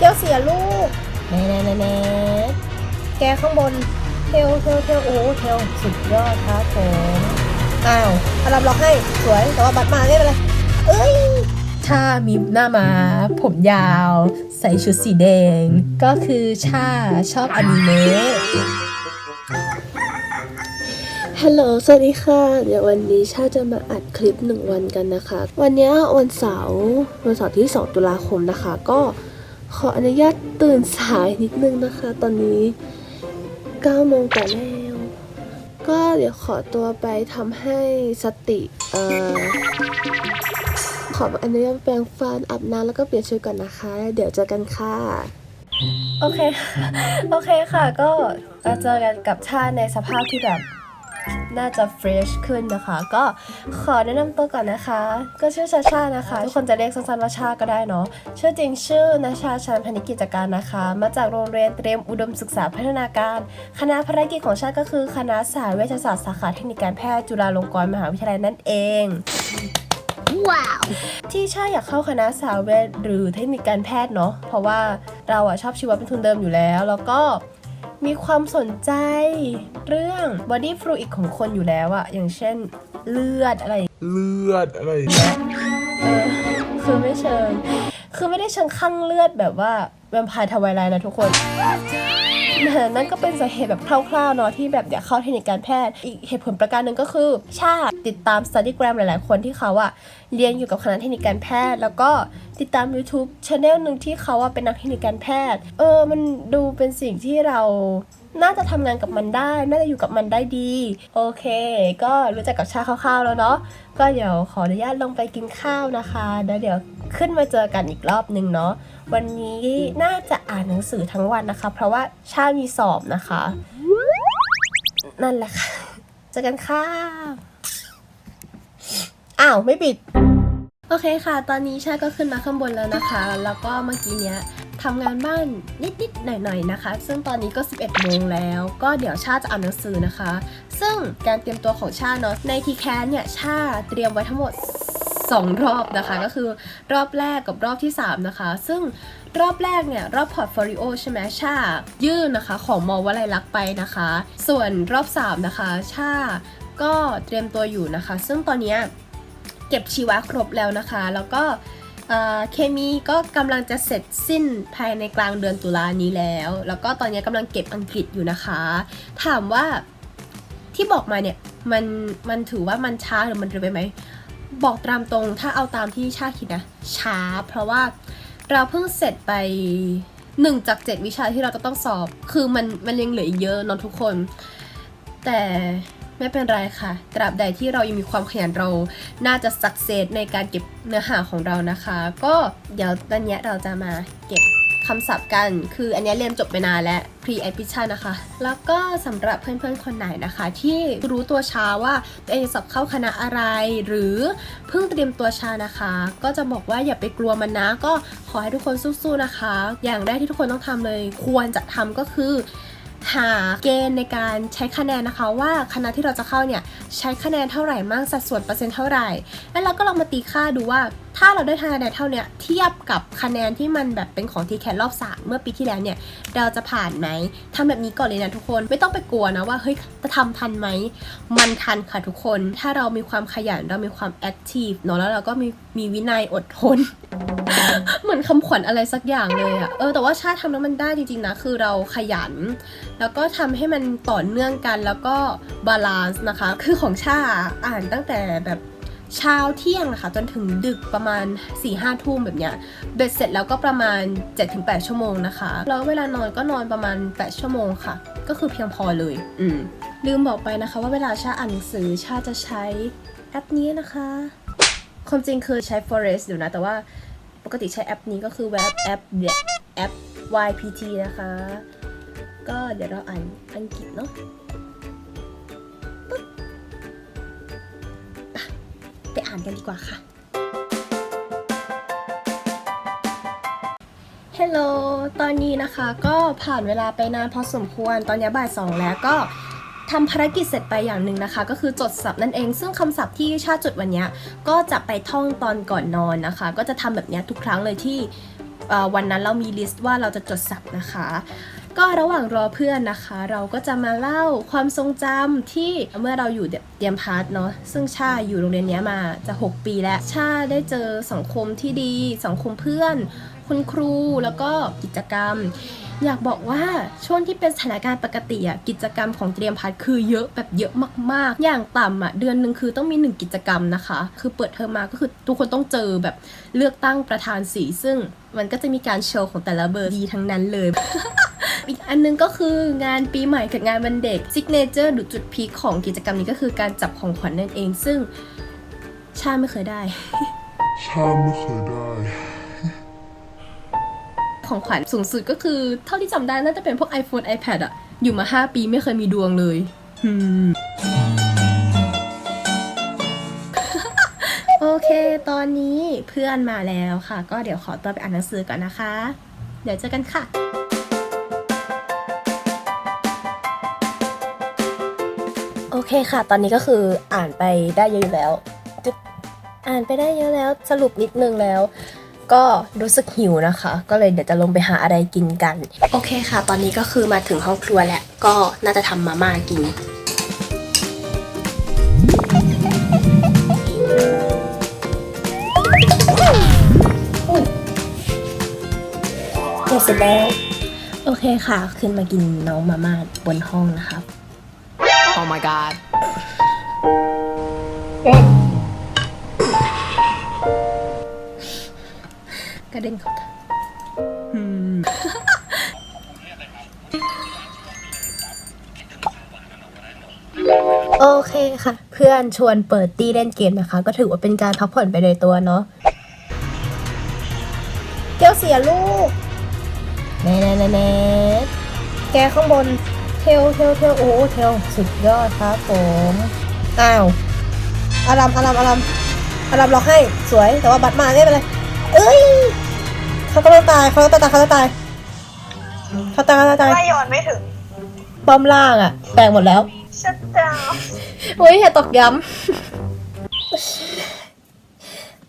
เดี๋ยวเสียลูกแน่แน่แน่แน่แกข้างบนเทลเทลเทลโอ้โหเทลสุดยอดครับผมอ้าวอารับล็อกให้สวยแต่ว่าบัตรมาไม่เป็นไรเอ้ยชามีหน้ามาผมยาว ใส่ชุดสีแดง ก็คือชาชอบอนิเมะฮัลโหล สวัสดีค่ะ เดี๋ยววันนี้ชาจะมาอัดคลิปหนึ่งวันกันนะคะ วันเนี้ยวันเสาร์ วันเสาร์ที่ 2 ตุลาคมนะคะ ก็ ขออนุญาตตื่นสายนิดนึงนะคะ ตอนนี้9โมงแต่าแล้วก็เดี๋ยวขอตัวไปทำให้สติเอ่อขออนุญาตแปรงฟันอาบน้ำแล้วก็เปลี่ยนชุดก่อนนะคะ เดี๋ยวเจอกันค่ะ โอเค โอเคค่ะ ก็จะเจอกันกับชาในสภาพที่แบบ น่าจะเฟรชขึ้นนะคะ ก็ขอแนะนำตัวก่อนนะคะ ก็ชื่อชาชานะคะ ทุกคนจะเรียกสั้นๆว่าชาก็ได้เนาะชื่อจริงชื่อนาชาชันพนิจกิจการนะคะ มาจากโรงเรียนเตรียมอุดมศึกษาพัฒนาการ คณะภารกิจของชาติก็คือ คณะสายเวชศาสตร์สาขาเทคนิคการแพทย์จุฬาลงกรณ์มหาวิทยาลัยนั่นเองว้าวที่ชาอยากเข้าคณะสาวเวชหรือเทคนิคการแพทย์เนาะเพราะว่าเราอะชอบชีวะเป็นทุนเดิมอยู่แล้ว แล้วก็ มีความสนใจเรื่อง body fluid ของคนอยู่แล้วอะอย่างเช่นเลือดอะไร เลือดอะไรอย่างเงี้ยเออคือไม่เชิง คือไม่ได้เชิงข้างเลือดแบบว่าแวมไพร์ทวายไลน์นะทุกคนนั่นก็เป็นสาเหตุแบบคร่าวๆเนาะที่แบบอยากเข้าเทคนิคการแพทย์ อีกเหตุผลประการหนึ่งก็คือ ชาติดตาม study gram หลายๆ คนที่เขาอะเรียนอยู่กับคณะเทคนิคการแพทย์ แล้วก็ ติดตาม YouTube channel หนึ่งที่เขาอะเป็นนักเทคนิคการแพทย์ เออ มันดูเป็นสิ่งที่เราน่าจะทำงานกับมันได้ น่าจะอยู่กับมันได้ดี โอเค ก็รู้จักกับชาคร่าวๆแล้วเนาะ ก็เดี๋ยวขออนุญาตลงไปกินข้าวนะคะแล้วเดี๋ยวขึ้นมาเจอกันอีกรอบหนึ่งเนาะ วันนี้น่าจะอ่านหนังสือทั้งวันนะคะ เพราะว่าชามีสอบนะคะ นั่นแหละค่ะ เจอกันค่ะ อ้าว ไม่ปิด โอเคค่ะ ตอนนี้ชาก็ขึ้นมาข้างบนแล้วนะคะ แล้วก็เมื่อกี้เนี้ยทำงานบ้านนิดๆหน่อยๆนะคะ ซึ่งตอนนี้ก็ 11โมงแล้ว ก็เดี๋ยวชาจะอ่านหนังสือนะคะ ซึ่งการเตรียมตัวของชาเนาะ ในทีแคสเนี่ยชาเตรียมไว้ทั้งหมด 2 รอบนะคะ ก็คือรอบแรกกับรอบที่ 3 นะคะ ซึ่งรอบแรกเนี่ย รอบพอร์ตโฟลิโอใช่ไหมชา ยื่นนะคะ ของมอวลัยลักษ์ไปนะคะ ส่วนรอบ 3 นะคะ ชา ก็เตรียมตัวอยู่นะคะ ซึ่งตอนนี้ เก็บชีวะครบแล้วนะคะ แล้วก็เคมีก็กำลังจะเสร็จสิ้นภายในกลางเดือนตุลานี้แล้ว แล้วก็ตอนนี้กำลังเก็บอังกฤษอยู่นะคะ ถามว่าที่บอกมาเนี่ยมันมันถือว่ามันช้าหรือมันเร็วไปไหม บอกตามตรงถ้าเอาตามที่ชาคิดนะช้า เพราะว่าเราเพิ่งเสร็จไปหนึ่งจากเจ็ดวิชาที่เราจะต้องสอบ คือมันมันยังเหลืออีกเยอะนอะทุกคน แต่ ไม่เป็นไรค่ะ ตราบใดที่เรายังมีความขยันเรา น่าจะสักเซสในการเก็บเนื้อหาของเรานะคะ ก็เดี๋ยวตอนนี้เราจะมาเก็บคำศัพท์กัน คืออันนี้เรียนจบไปนานแล้ว pre admission นะคะ แล้วก็สำหรับเพื่อนๆ คนไหนนะคะ ที่รู้ตัวช้าว่าตัวเองสอบเข้าคณะอะไร หรือเพิ่งเตรียมตัวช้านะคะ ก็จะบอกว่าอย่าไปกลัวมันนะ ก็ขอให้ทุกคนสู้ๆนะคะ อย่างแรกที่ทุกคนต้องทำเลย ควรจะทำก็คือ หาเกณฑ์ในการใช้คะแนนนะคะ ว่าคณะที่เราจะเข้าเนี่ยใช้คะแนนเท่าไหร่มากสัดส่วนเปอร์เซ็นต์เท่าไหร่ แล้วเราก็ลองมาตีค่าดูว่าถ้าเราได้คะแนนเท่าเนี้ยเทียบกับคะแนนที่มันแบบเป็นของทีแครอบสามเมื่อปีที่แล้วเนี่ยเราจะผ่านไหมทำแบบนี้ก่อนเลยนะทุกคนไม่ต้องไปกลัวนะว่าเฮ้ยจะทำทันไหมมันทันค่ะทุกคน ถ้าเรามีความขยันเรามีความแอคทีฟเนาะแล้วเราก็มีมีวินัยอดทนเหมือนคำขวัญอะไรสักอย่างเลยอะเออแต่ว่าชาติทำแล้วมันได้จริงๆนะ คือเราขยัน แล้วก็ทำให้มันต่อเนื่องกันแล้วก็บาลานซ์นะคะ คือของชาอ่านตั้งแต่แบบ เช้าเที่ยงนะคะจนถึงดึกประมาณ4ี่ห้าทุ่มแบบเนี้ยเบ็ดเสร็จแล้วก็ประมาณ 7-8 ชั่วโมงนะคะ แล้วเวลานอนก็นอนประมาณ 8 ชั่วโมงค่ะ ก็คือเพียงพอเลย อืมลืมบอกไปนะคะว่าเวลาชาอ่านหนังสือชาจะใช้แอปนี้นะคะ ความจริงคือใช้ Forest อยู่นะ แต่ว่าปกติใช้แอปนี้ก็คือเว็บแอปแอป YPT นะคะ ก็เดี๋ยวเราอ่านอังกฤษเนาะ ไปอ่านกันดีกว่าค่ะ ฮัลโหล ตอนนี้นะคะก็ผ่านเวลาไปนานพอสมควร ตอนนี้บ่ายสองแล้วก็ทำภารกิจเสร็จไปอย่างหนึ่งนะคะ ก็คือจดศัพท์นั่นเอง ซึ่งคำศัพท์ที่ชาติจดวันนี้ก็จะไปท่องตอนก่อนนอนนะคะ ก็จะทำแบบนี้ทุกครั้งเลยที่วันนั้นเรามีลิสต์ว่าเราจะจดสับนะคะ ก็ระหว่างรอเพื่อนนะคะ เราก็จะมาเล่าความทรงจำที่เมื่อเราอยู่เตรียมพาร์ทเนาะซึ่งชาอยู่โรงเรียนนี้มาจะ 6 ปีแล้วชาได้เจอสังคมที่ดี สังคมเพื่อน คุณครูแล้วก็กิจกรรม อยากบอกว่าช่วงที่เป็นสถานการณ์ปกติอะกิจกรรมของเตรียมพัฒน์คือเยอะแบบเยอะมากๆ อย่างต่ำอะเดือนหนึ่งคือต้องมีหนึ่งกิจกรรมนะคะ คือเปิดเทอมมาก็คือทุกคนต้องเจอแบบเลือกตั้งประธานสีซึ่งมันก็จะมีการโชว์ของแต่ละเบอร์ดีทั้งนั้นเลย อีกอันนึงก็คืองานปีใหม่กับงานวันเด็กซิกเนเจอร์หรือจุดพีคของกิจกรรมนี้ก็คือการจับของขวัญนั่นเอง ซึ่งชาไม่เคยได้ ชาไม่เคยได้ ของขวัญสูงสุดก็คือ เท่าที่จำได้น่าจะเป็นพวก iPhone iPad อะอยู่มา 5 ปีไม่เคยมีดวงเลยอืมโอเค ตอนนี้เพื่อนมาแล้วค่ะ ก็เดี๋ยวขอตัวไปอ่านหนังสือก่อนนะคะ เดี๋ยวเจอกันค่ะ เคค่ะ ตอนนี้ก็คืออ่านไปได้เยอะอยู่แล้วจึ๊บอ่านไปได้เยอะแล้วสรุปนิดนึงแล้ว ก็รู้สึกหิวนะคะ ก็เลยเดี๋ยวจะลงไปหาอะไรกินกัน โอเคค่ะ ตอนนี้ก็คือมาถึงห้องครัวแล้วก็น่าจะทำมาม่ากินเสร็จแล้ว โอเคค่ะ ขึ้นมากินน้องมาม่าบนห้องนะครับ Oh my god. กระเด็นเข้าตาโอเคค่ะ เพื่อนชวนเปิดตี้เล่นเกมนะคะ ก็ถือว่าเป็นการพักผ่อนไปโดยตัวเนาะเกียวเสียลูกแน่แน่แน่แน่แกข้างบน เทลเทลเทลโอ้เทลสุดยอดครับผมอ้าวอารัมอารัมอารัมอารัมล็อกให้สวยแต่ว่าบัตรมาไม่เป็นไรเอ้ยเขาก็ต้องตายเขาก็ต้องตายเขาต้องตายเขาตายเขาต้องตายไม่โยนไม่ถึงป้อมล่างอะแตกหมดแล้วชัดดาวโอ้ยอย่าตอกย้ำ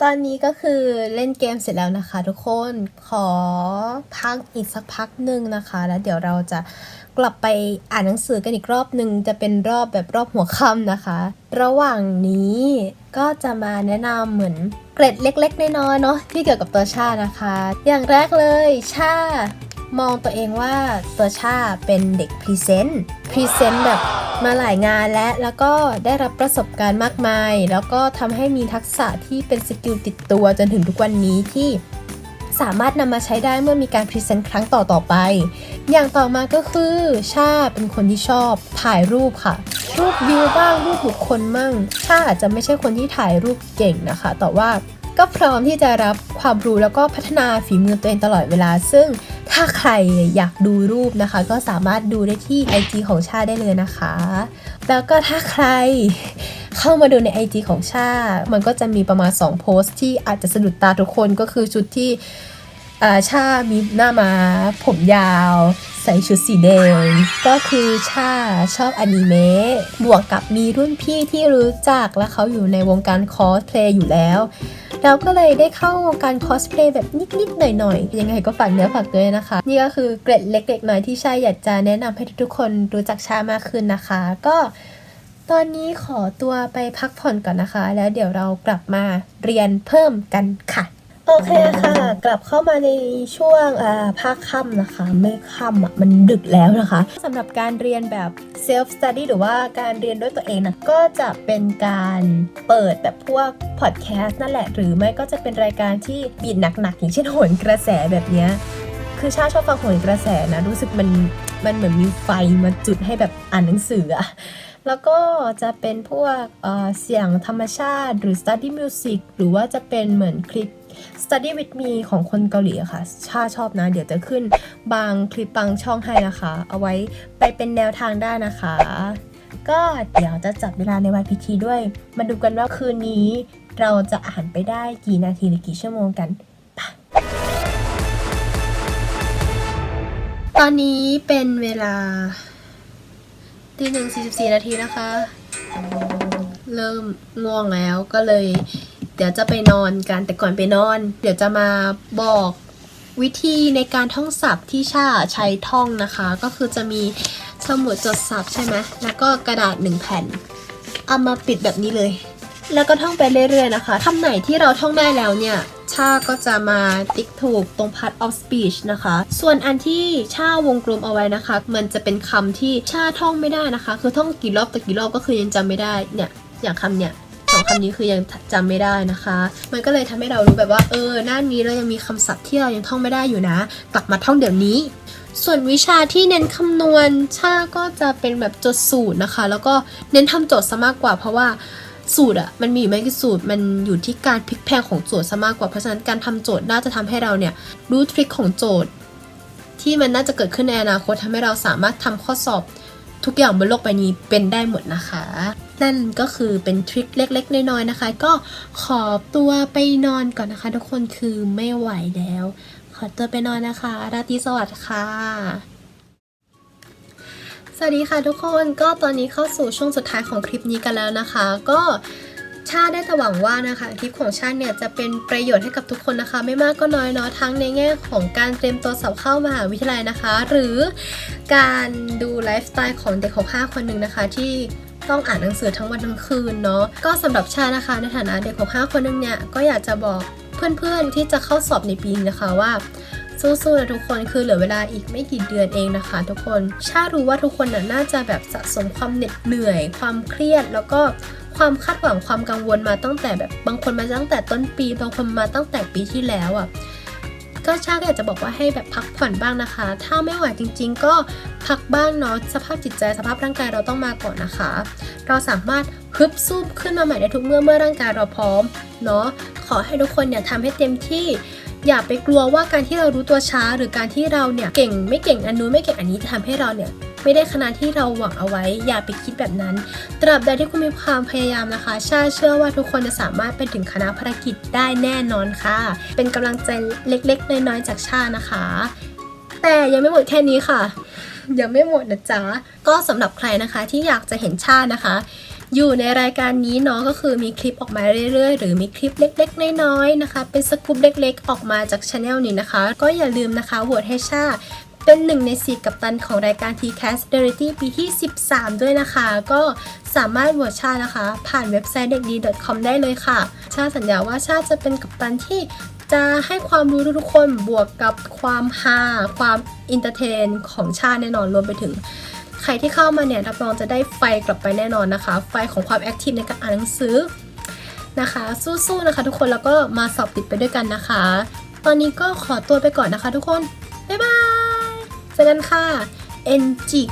ตอนนี้ก็คือเล่นเกมเสร็จแล้วนะคะ ทุกคนขอพักอีกสักพักหนึ่งนะคะ แล้วเดี๋ยวเราจะ กลับไปอ่านหนังสือกันอีกรอบหนึ่งจะเป็นรอบแบบรอบหัวค่ำนะคะ ระหว่างนี้ก็จะมาแนะนำเหมือนเกร็ดเล็กๆน้อยๆเนาะที่เกี่ยวกับตัวชานะคะ อย่างแรกเลยชามองตัวเองว่าตัวชาเป็นเด็กพรีเซนต์พรีเซนต์แบบมาหลายงานและแล้วก็ได้รับประสบการณ์มากมาย แล้วก็ทำให้มีทักษะที่เป็นสกิลติดตัวจนถึงทุกวันนี้ที่ สามารถนำมาใช้ได้เมื่อมีการพรีเซนต์ครั้งต่อต่อๆไป อย่างต่อมาก็คือชาเป็นคนที่ชอบถ่ายรูปค่ะ รูปวิวบ้างรูปบุคคลมั่งชาอาจจะไม่ใช่คนที่ถ่ายรูปเก่งนะคะ แต่ว่าก็พร้อมที่จะรับความรู้แล้วก็พัฒนาฝีมือตัวเองตลอดเวลา ซึ่งถ้าใครอยากดูรูปนะคะ ก็สามารถดูได้ที่ IG ของชาได้เลยนะคะ แล้วก็ถ้าใคร เข้ามาดูใน IG ของชา มันก็จะมีประมาณ 2 โพสต์ที่อาจจะสะดุดตาทุกคนก็คือชุดที่ชา มีหน้ามา ผมยาว ใส่ชุดสีแดง ก็คือชาชอบอนิเมะ บวกกับมีรุ่นพี่ที่รู้จักและเขาอยู่ในวงการคอสเพลย์อยู่แล้ว เราก็เลยได้เข้าวงการคอสเพลย์แบบนิดๆ หน่อยๆ ยังไงก็ฝากเนื้อฝากตัวด้วยนะคะ นี่ก็คือเกร็ดเล็กๆน้อยที่ชาอยากจะแนะนำให้ทุกๆคนรู้จักชามากขึ้นนะคะ ก็ ตอนนี้ขอตัวไปพักผ่อนก่อนนะคะ แล้วเดี๋ยวเรากลับมาเรียนเพิ่มกันค่ะ โอเคค่ะ กลับเข้ามาในช่วงอ่าภาคค่ำนะคะ ไม่ค่ำอะมันดึกแล้วนะคะสำหรับการเรียนแบบ self study หรือว่าการเรียนด้วยตัวเองนะก็จะเป็นการเปิดแบบพวกพอดแคสต์นั่นแหละ หรือไม่ก็จะเป็นรายการที่บีดหนักๆอย่างเช่นโหนกระแสแบบเนี้ย คือชาชอบฟังโหนกระแสนะรู้สึกมันมันเหมือนมีไฟมาจุดให้แบบอ่านหนังสืออะแล้วก็จะเป็นพวกเเสียงธรรมชาติหรือ study music หรือว่าจะเป็นเหมือนคลิป study with me ของคนเกาหลีค่ะ ชาชอบนะ เดี๋ยวจะขึ้นบางคลิปบางช่องให้นะคะ เอาไว้ไปเป็นแนวทางได้นะคะ ก็เดี๋ยวจะจับเวลาในวันพิธีด้วย มาดูกันว่าคืนนี้เราจะอ่านไปได้กี่นาทีหรือกี่ชั่วโมงกันไป ตอนนี้เป็นเวลาตีหนึ่งสี่สิบสี่นาทีนะคะ เริ่มง่วงแล้วก็เลย เดี๋ยวจะไปนอนกันแต่ก่อนไปนอน เดี๋ยวจะมาบอกวิธีในการท่องศัพท์ที่ชาใช้ท่องนะคะ ก็คือจะมีสมุดจดศัพท์ใช่ไหมแล้วก็กระดาษหนึ่งแผ่น เอามาปิดแบบนี้เลย แล้วก็ท่องไปเรื่อยๆนะคะคำไหนที่เราท่องได้แล้วเนี่ยชาก็จะมาติ๊กถูกตรง part of speech นะคะ ส่วนอันที่ชาวงกลมเอาไว้นะคะ มันจะเป็นคำที่ชาท่องไม่ได้นะคะ คือท่องกี่รอบต่อกี่รอบก็คือยังจำไม่ได้ เนี่ย อย่างคำเนี่ยสองคำนี้คือยังจำไม่ได้นะคะ มันก็เลยทำให้เรารู้แบบว่า เออ หน้านี้เรายังมีคำศัพท์ที่เรายังท่องไม่ได้อยู่นะ กลับมาท่องเดี๋ยวนี้ ส่วนวิชาที่เน้นคำนวณชาก็จะเป็นแบบจดสูตรนะคะ แล้วก็เน้นทำโจทย์ซะมากกว่าเพราะว่า สูตรอะมันมีอยู่ไม่กี่สูตร มันอยู่ที่การพลิกแพลงของโจทย์ซะมากกว่า เพราะฉะนั้นการทำโจทย์น่าจะทำให้เราเนี่ยรู้ทริคของโจทย์ ที่มันน่าจะเกิดขึ้นในอนาคตทำให้เราสามารถทำข้อสอบทุกอย่างบนโลกใบนี้เป็นได้หมดนะคะ นั่นก็คือเป็นทริคเล็ก ๆ น้อยๆนะคะ ก็ขอตัวไปนอนก่อนนะคะ ทุกคนคือไม่ไหวแล้ว ขอตัวไปนอนนะคะ ราตรีสวัสดิ์ค่ะ สวัสดีค่ะทุกคนก็ตอนนี้เข้าสู่ช่วงสุดท้ายของคลิปนี้กันแล้วนะคะ ก็ชาได้แต่หวังว่านะคะคลิปของชาเนี่ยจะเป็นประโยชน์ให้กับทุกคนนะคะ ไม่มากก็น้อยเนาะทั้งในแง่ของการเตรียมตัวสอบเข้ามหาวิทยาลัยนะคะ หรือการดูไลฟ์สไตล์ของเด็กของ5คนหนึ่งนะคะ ที่ต้องอ่านหนังสือทั้งวันทั้งคืนเนาะก็สำหรับชานะคะ ในฐานะเด็กของ5คนหนึ่งเนี่ยก็อยากจะบอกเพื่อนๆที่จะเข้าสอบในปีนี้นะคะว่า สู้ๆนะทุกคนคือเหลือเวลาอีกไม่กี่เดือนเองนะคะ ทุกคนชารู้ว่าทุกคนน่ะน่าจะแบบสะสมความเหน็ดเหนื่อย ความเครียดแล้วก็ความคาดหวังความกังวลมาตั้งแต่แบบบางคนมาตั้งแต่ต้นปี บางคนมาตั้งแต่ปีที่แล้วอะ่ะก็ชาก็อยากจะบอกว่าให้แบบพักผ่อนบ้างนะคะ ถ้าไม่ไหวจริง ๆ ก็พักบ้างเนาะสภาพจิตใจสภาพร่างกายเราต้องมาก่อนนะคะ เราสามารถฮึบสู้ขึ้นมาใหม่ได้ทุกเมื่อเมื่อร่างกายเราพร้อมเนาะขอให้ทุกคนเนี่ยทำให้เต็มที่ อย่าไปกลัวว่าการที่เรารู้ตัวช้า หรือการที่เราเนี่ยเก่งไม่เก่งอันนู้นไม่เก่งอันนี้จะทำให้เราเนี่ยไม่ได้ขนาดที่เราหวังเอาไว้ อย่าไปคิดแบบนั้น ตราบใดที่คุณมีความพยายามนะคะชาเชื่อว่าทุกคนจะสามารถไปถึงคณะภารกิจได้แน่นอนค่ะ เป็นกำลังใจเล็กๆ น้อยๆ จากชานะคะ แต่ยังไม่หมดแค่นี้ค่ะ ยังไม่หมดนะจ๊ะ ก็สำหรับใครนะคะที่อยากจะเห็นชานะคะ อยู่ในรายการนี้เนาะก็คือมีคลิปออกมาเรื่อยๆ หรือมีคลิปเล็กๆ น้อยๆนะคะ เป็นสกู๊ปเล็กๆ ออกมาจากช anel นี้นะคะ ก็อย่าลืมนะคะโหวตให้ชาเป็นหนึ่งในสี่กัปตันของรายการ TCAS d a r i t y ปีที่ 13 ด้วยนะคะ ก็สามารถโหวตชานะคะ ผ่านเว็บไซต์เด็กดี .com ได้เลยค่ะ ชาสัญญาว่าชาจะเป็นกัปตันที่จะให้ความรู้ทุกคนบวกกับความฮาความอินเตอร์เทนของชาแน่นอนรวมไปถึง ใครที่เข้ามาเนี่ยรับรองจะได้ไฟกลับไปแน่นอนนะคะ ไฟของความแอคทีฟในการอ่านหนังสือนะคะ สู้ๆนะคะทุกคนแล้วก็มาสอบติดไปด้วยกันนะคะ ตอนนี้ก็ขอตัวไปก่อนนะคะทุกคน บ๊ายบายเจอกันค่ะเอ็นจิ